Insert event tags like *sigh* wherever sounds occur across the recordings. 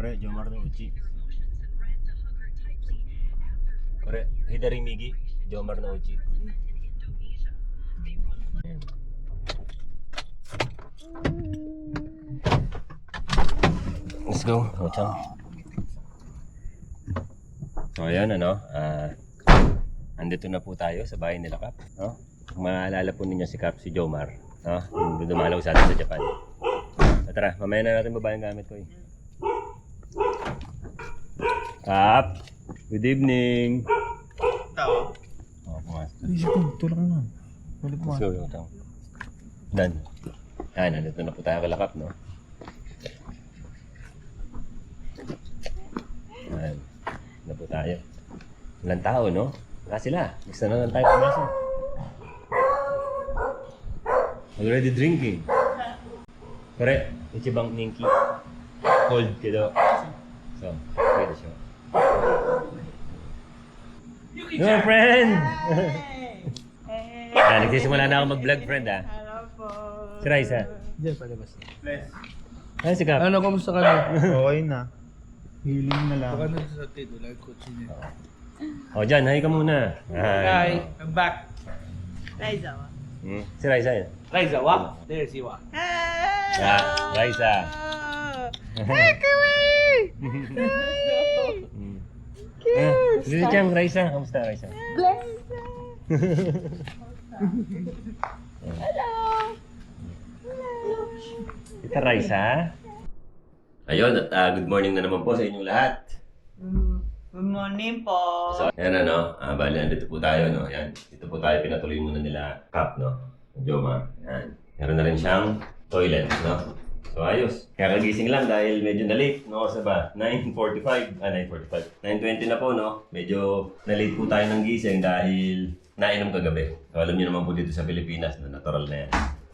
Kore, Jomar no Uchi. Kore, Hidari Migi, Jomar no Uchi. Let's go, Ochang. So ayan ano, ah andito na po tayo sa bahay nila Kap. No? Kung maalala po ninyo si Kap, si Jomar, no? yung dumalaw sa atin sa Japan. So, tara, mamaya na natin baba gamit ko eh. Kap, good evening. Tao. Oh, pumasok. Ko, tulak mo na. Balik mo. Let's go, Ochang. Dan. Yan, nandito na po tayo kala Kap, no? Yan. Na po tayo. Walang tao, no? Wala sila. Gusto na lang tayo pumasok. Already drinking. Correct. Ichibang ninki. Cold kido. So, pwede siya. Your friend! ah, nagsisimula na ako mag-vlog, friend, ah. Hello po. Si Raisa. Diyan, palabas. Ano si Kap? Ano, kamusta ka na? Okay na. Healing na lang. Baka na sa tito, like coach niya. O, dyan, hi ka muna. Hi, I'm back. Liza wa. Hmm? Si Raisa yun. Liza, wa? There, si wa. Hello! Ah, Raisa. Hey, Kawai! *laughs* Ah, Lili Chang, Raisa. Kamusta, Raisa? Hello! Kita Raisa. Ayun, at ah, good morning na naman po sa inyong lahat. Good morning po. So, yan ano, ah, bali, nandito po tayo, no? Yan, dito po tayo pinatuloy muna nila Kap, no? Joma. Yan. Meron na rin siyang toilet, no? So, ayos. Kaya kagising lang dahil medyo na-late. No, oras na ba? 9.45. Ah, 9.45. 9.20 na po, no? Medyo na-late po tayo ng gising dahil nainom kagabi. So, alam niyo naman po dito sa Pilipinas, no? Natural na yan.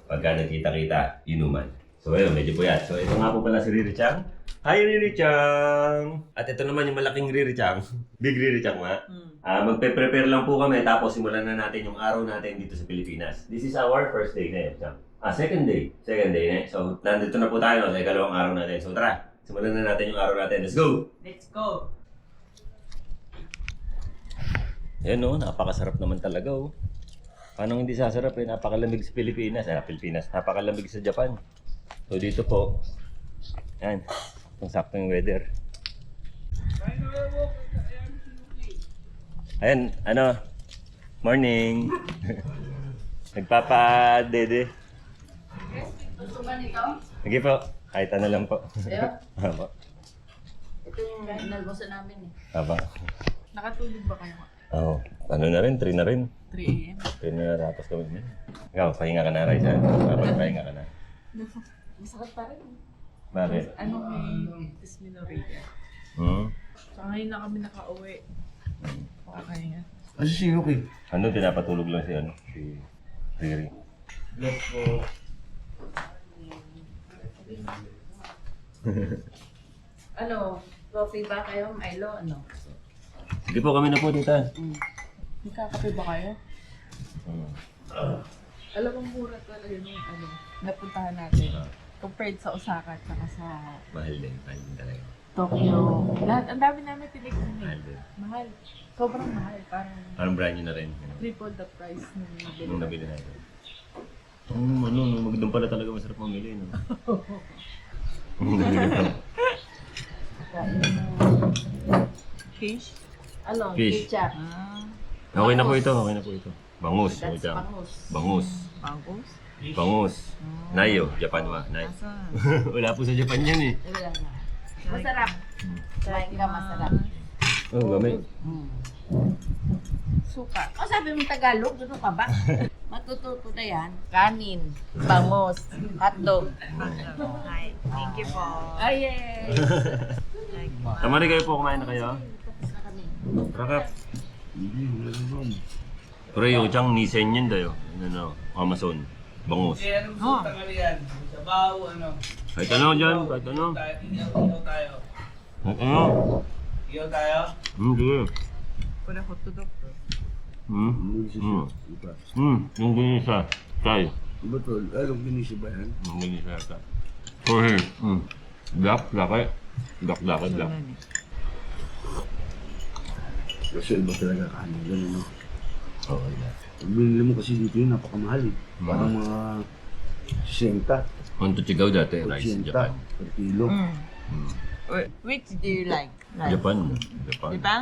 Pagka nagkita-kita, inuman. So, ayun, medyo puyat. So, ito nga po pala si Riri Chang. Hi, Riri Chang! At ito naman yung malaking Riri Chang. *laughs* Big Riri Chang, nga. Ah, magpe-prepare lang po kami tapos simulan na natin yung araw natin dito sa Pilipinas. This is our first day ngayon. Chang. Ah, second day. Second day na. So, nandito na po tayo no, sa ikalawang araw natin. So, tara. Simulan na natin yung araw natin. Let's go! Let's go. Yan no, napakasarap naman talaga oh. Paano hindi sasarap eh? Napakalamig sa Pilipinas. Ah, Pilipinas. Napakalamig sa Japan. So, dito po. Yan. Itong sakto yung weather. Ayan, ano? Morning. *laughs* Nagpapa-dede. Nito? Sige po. Kahit ano lang po. Sa'yo? *laughs* Aba. Ito yung inalmosan namin eh. Aba. Nakatulog ba kayo? Oo. ano na rin? 3 na rin. 3 a.m. 3 na natapos kami. Ikaw, pahinga ka na, Raisa. Dapat pahinga ka na. *laughs* Masakit pa rin. Bakit? Ano may dysmenorrhea? Hmm? So ngayon na kami nakauwi. Kakahinga. Ano si Yuki? Ano, pinapatulog lang si ano? Si Riri. Left ko. *laughs* Ano, coffee ba kayo? Milo? Ano? Sige po, kami na po dito. Magkakape ba kayo? Alam mo, mura talaga yung ano, napuntahan natin. Compared sa Osaka at saka sa Mahal din. Mahal din talaga. Tokyo. Lahat, ang dami namin Mahal eh. din. Mahal. Sobrang mahal. Parang Parang brand new na rin. triple the price nung Nung nabili natin. Um, ano, no, pala talaga masarap mamili, no? *laughs* Fish? Ano? Fish. Ketchup. Ah, okay na po ito, okay na po ito. Bangus. That's That's bangus. Bangus. bangus? Bangus. Nayo, Japan wa. Nay. *laughs* Wala po sa Japan yan eh. Wala na. Masarap. Kumain ka masarap. Oh, gamay. Hmm. Suka. O sabi mo Tagalog, ano ka ba? *laughs* Matututo na yan. Kanin, bangus, hotdog. Hi. Thank you po. Ay, yay! Tama rin kayo po, kumain na kayo. Rakap. Pero yung siyang nisen yun dayo. Ano, Amazon. Bangus. Yan? Sabaw, ano? Kahit ano dyan, kahit ano. Tayo. Kahit ano. Iyaw tayo? Hmm, sige. Wala doctor. Hmm? Hmm. Hmm, yung ginisa. Tay. Iba tol, anong ginisi ba yan? Yung ginisa yata. Sorry. Hmm. Black, black eh. Dakdakan lang. Social ba talaga kanin? Ganun, no? Oo, yeah. Pag binili mo kasi dito yun, napakamahal eh. Parang mga 60, Ang tutsigaw dati, rice 80 Japan. per kilo. Mm. Wh- Which do you like? Like, Japan. Japan. Di ba?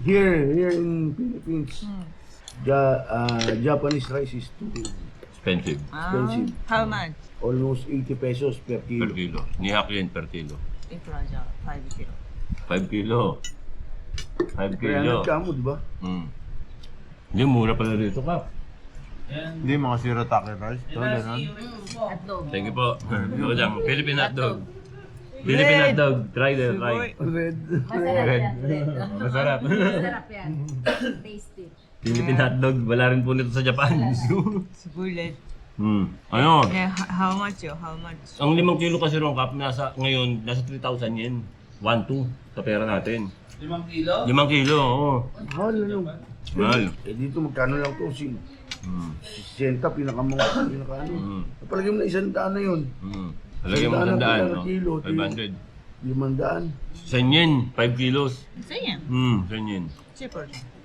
Here, here in Philippines, ja, uh, Japanese rice is too Expensive. Ah, Expensive. how much? almost 80 pesos per Per kilo. kilo. Nihak yun per kilo. Ito siya, 5 kilo. 5 kilo. 5 kilo. 300 ka mo, di ba? Mm. Hindi, mura pala dito ka. Yan. Hindi, mga shirataki rice. Ito, Yan na ganun. si Rico po. Hotdog. Thank you po. Ito dyan, Philippine hotdog. Philippine hotdog. Try the try. Red. Masarap yan. Red. Masarap. Masarap yan. Tasty. Philippine hotdog. Wala rin po nito sa Japan. Bullet. hmm. Ano? Yeah, h- how much yo? How much? Ang limang kilo kasi ron kap, nasa, ngayon, nasa 3,000 yen. 1-2 sa pera natin. Limang kilo? Limang kilo, oo. Mahal na no. Mahal. Eh dito magkano lang to? Si, Hmm. 60, pinakamang, pinaka ano. Hmm. Palagay mo na isang daan na yun. Hmm. Talagyan mo Sandaan no? kilo, 500. Limandaan. Sa yen, 5 kilos. Same yan. Hmm, sa yen. Cheaper.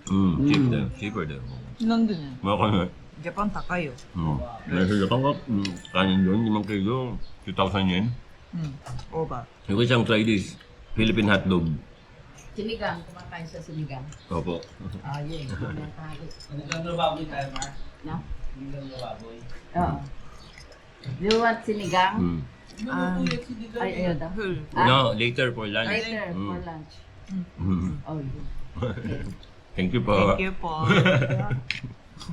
Hmm, cheap Hmm. daw. Cheaper daw. Nandun yan. Maka na. Japan takayo. Hmm. Nasa Japan ka, hmm, kanin doon, limang kilo, 2,000 yen. Hmm. Over. Yung isang try this, Philippine hotdog. Sinigang. Kumakain sa sinigang. Opo. Ah, yun. Kumakain. Sinigang na baboy tayo, Mar. No? Sinigang na baboy. Oo. You want sinigang? Hmm. Um, Ay, ayaw daw. Full. Ah? No, later for lunch. Later, Mm. for lunch. Hmm. Oh, yun. *laughs* Thank you po. Thank you po.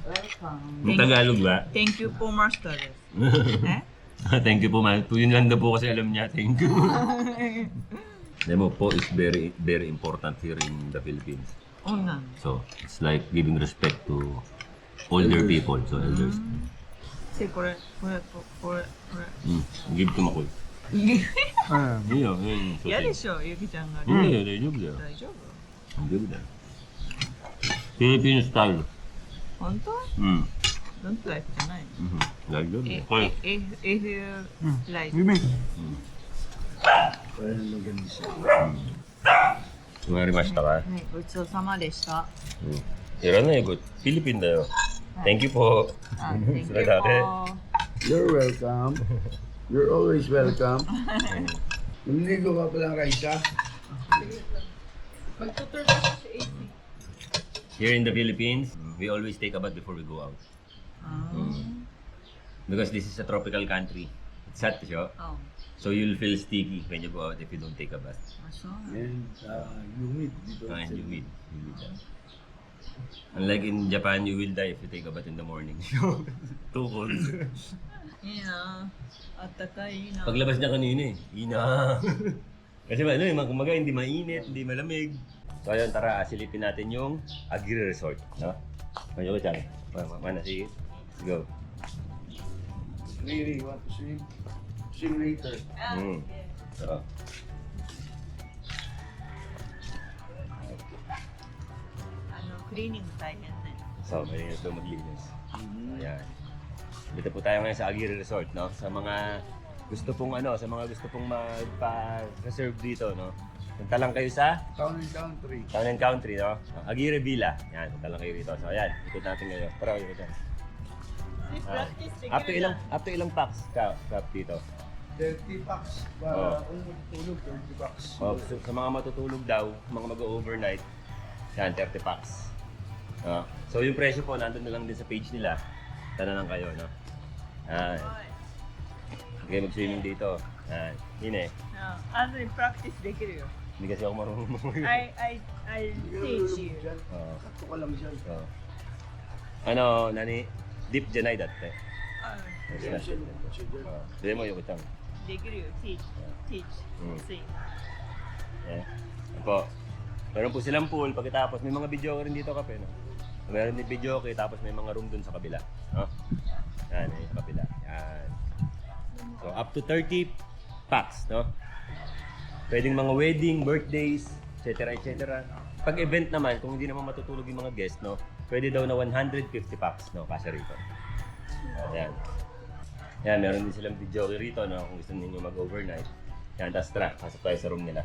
Welcome. Yung Tagalog ba? Thank you po, Master. *laughs* eh? Thank you po, man. Po, yun lang na po kasi alam niya. Thank you. *laughs* Alam mo, po is very, very important here in the Philippines. Oh, nga. So, it's like giving respect to older people. So, elders. てこれこれこれこうん、ギとのい。い。よ、いいよ。嫌でしょゆきちゃんが、いいよ、大丈夫だよ。大丈夫？大丈夫だよ。フィリピンスタイル。本当？うん。ドントライフじゃないの？大丈夫だよ。りましたか？はいごちそうさまでしたらないよ、フィリピンだよ。Thank you po. Ah, thank you po. You're welcome. You're always welcome. *laughs* Naliligo ka pala, Raisa. Magtutur ka sa 80. Here in the Philippines, we always take a bath before we go out. Oh. Mm. Because this is a tropical country. It's hot, siya. Oh. So you'll feel sticky when you go out if you don't take a bath. Ah, so. And uh, humid dito. Ah, and humid. humid. ah. Unlike in Japan, you will die if you take a bath in the morning. *laughs* Too cold. Ina. Atakay, ina. Paglabas niya kanina eh. Ina. Kasi ano eh, kumaga hindi mainit, hindi malamig. So ayun, tara, silipin natin yung Aguirre Resort. No? Mayo ko dyan. Mana, sige. Let's go. Really, want to swim? Swim later. Ah, mm. So, Cleaning tayo din. So, magaling na ito maglinis. Ayan. Dito po tayo ngayon sa Aguirre Resort, no? Sa mga gusto pong ano, sa mga gusto pong magpa-reserve dito, no? Punta lang kayo sa Town and Country. Town and Country, no? Aguirre Villa. Yan, punta lang kayo dito. So, ayan, ikot natin ngayon. Para kayo dyan. Ah. Up to ilang, up to ilang packs ka, ka dito? 30 bucks para oh. kung matutulog, 30 bucks. Oh, so, sa mga matutulog daw, mga mag-overnight, yan, 30 packs. Oh. So yung presyo po, nandun na lang din sa page nila. Tana lang kayo, no? Ah. Okay, mag-swimming dito. Ah, yun eh. No, I'm in practice degree. Hindi kasi ako marunong mag *laughs* I, I, I'll teach you. Oo. Sakto ka lang dyan. Oo. Ah. Ano, nani? Deep janay dati. Uh, Yes, na. Oo. Dili mo yung utang. degree, teach, teach, hmm. sing. Yeah. Ano po? Meron po silang pool. Pagkatapos, may mga video rin dito kape, no? Meron din video okay, tapos may mga room dun sa kabila. No? Yan, eh, kabila. Yan. So, up to 30 packs, no? Pwedeng mga wedding, birthdays, etc. etc. Pag event naman, kung hindi naman matutulog yung mga guests, no? Pwede daw na 150 packs, no? Kasya rito. Yan. Yan, meron din silang video rito, no? Kung gusto ninyo mag-overnight. Yan, tapos tara, pasok tayo sa room nila.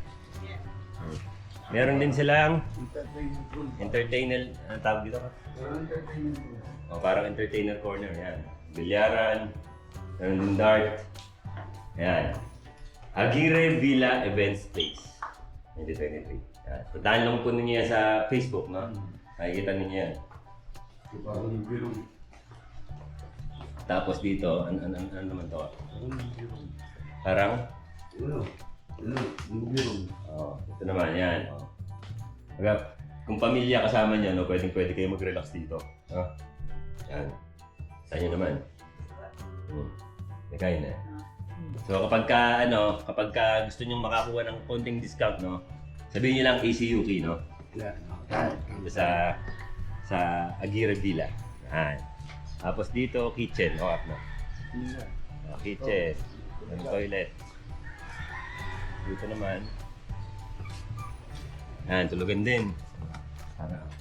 Hmm. Meron din silang Entertainment room. entertainer, ano tawag dito ka? Entertainment room. Parang entertainer corner, yan. Bilyaran, meron din dart. Yan. Aguirre Villa Events Space. 2023. Yan. Puntahan lang po ninyo yan sa Facebook, no? Makikita ninyo yan. Tapos dito, ano, ano, ano naman to? Parang. Parang, Birong. oh, ito naman, yan. Oh. Kaya, kung pamilya kasama niya, no, pwedeng pwede kayo mag-relax dito. No? Yan. Sa inyo naman. Hmm. May kain na. So kapag ka, ano, kapag ka gusto niyo makakuha ng konting discount, no, sabihin niyo lang ACUK, no? Yan. Dito sa sa Aguirre Villa. Yan. Tapos dito, kitchen. O, no? Oh, kitchen. Yung toilet. Dito naman. Yan, tulugan din.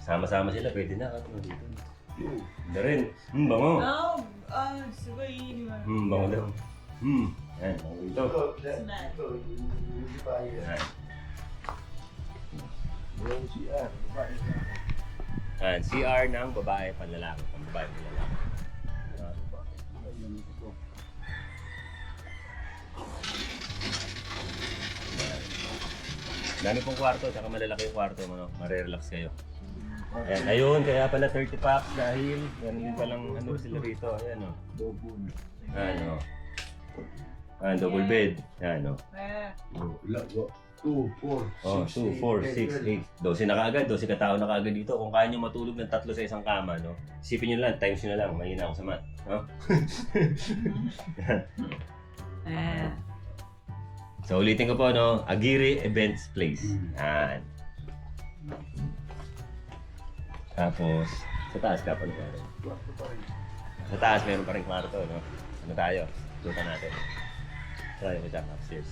Sama-sama sila, pwede na. Ano, dito. Ganda rin. Hmm, bango. No, ah, sabay yun naman. Hmm, bango daw. Hmm. Yan, bango dito. Ito. Yan. Yan, CR ng babae panlalaki. Pang babae panlalaki. Yan. Dami pong kwarto, saka malalaki yung kwarto, ano, marirelax kayo. Ayan, ayun, kaya pala 30 packs dahil meron din palang ano sila rito. Ayan, o. Double. Ayan, o. Ayan, double bed. Ayan, o. Oh? Two, four, Oh, six, 2, 4, 6, 8. 12 na kaagad, 12 katao na kaagad dito. Kung kaya nyo matulog ng tatlo sa isang kama, no? Isipin nyo lang, times nyo na lang, mahina ako sa mat. No? *laughs* eh. So ulitin ko po, no? Aguirre Events Place. Yan. Tapos, sa taas pa rin. Sa taas, meron pa rin kwarto, no? Ano tayo? Luta natin. Tayo ko dyan, upstairs.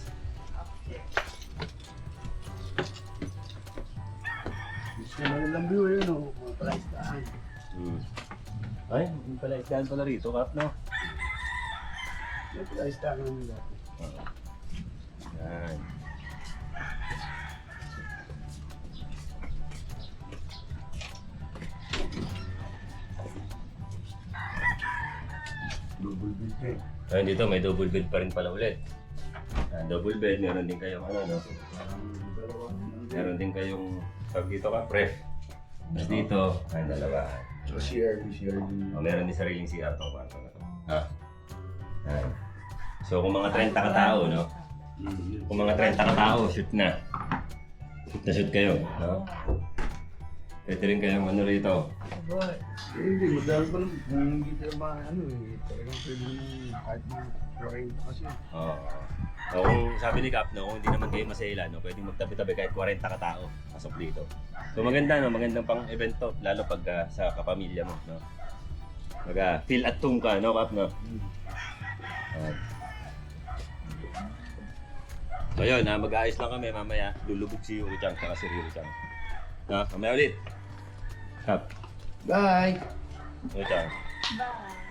Gusto mo lang view yun, oh. Mga palaistaan. Hmm. Ay, hindi pala isdahan pala rito, Kap, no? May palaistaan naman dati. Yan. Double bed eh. Ayun dito, may double bed pa rin pala ulit. Ah, double bed, meron din kayong ano, no? Meron din kayong, pag dito ka, pref. Tapos dito, ay dalawa. So, CR, CR din. O, meron din sariling CR tong kwarto na to. Ha? Yan. So, kung mga 30 ka tao, no? Kung mga 30 ka tao, shoot na. Shoot na shoot kayo, no? Pwede rin kayong ano rito. Eh, hindi, madami pa naman. Kung hindi ka ba, ano eh, talagang pwede naman kahit mga 40 kasi. Oo. O kung sabi ni Cap, no, kung hindi naman kayo masela, no, pwedeng magtabi-tabi kahit 40 ka tao pasok dito. So maganda, no, magandang pang event to, lalo pag ah, sa kapamilya mo, no. Maga, feel at home ka, no, Cap, no. Ayan. So yun, ha, mag-aayos lang kami mamaya. Lulubog si Yuri Chang, saka si Riri Chang. Na, mamaya ulit. Cap, Bye! Yuri Chang. Bye.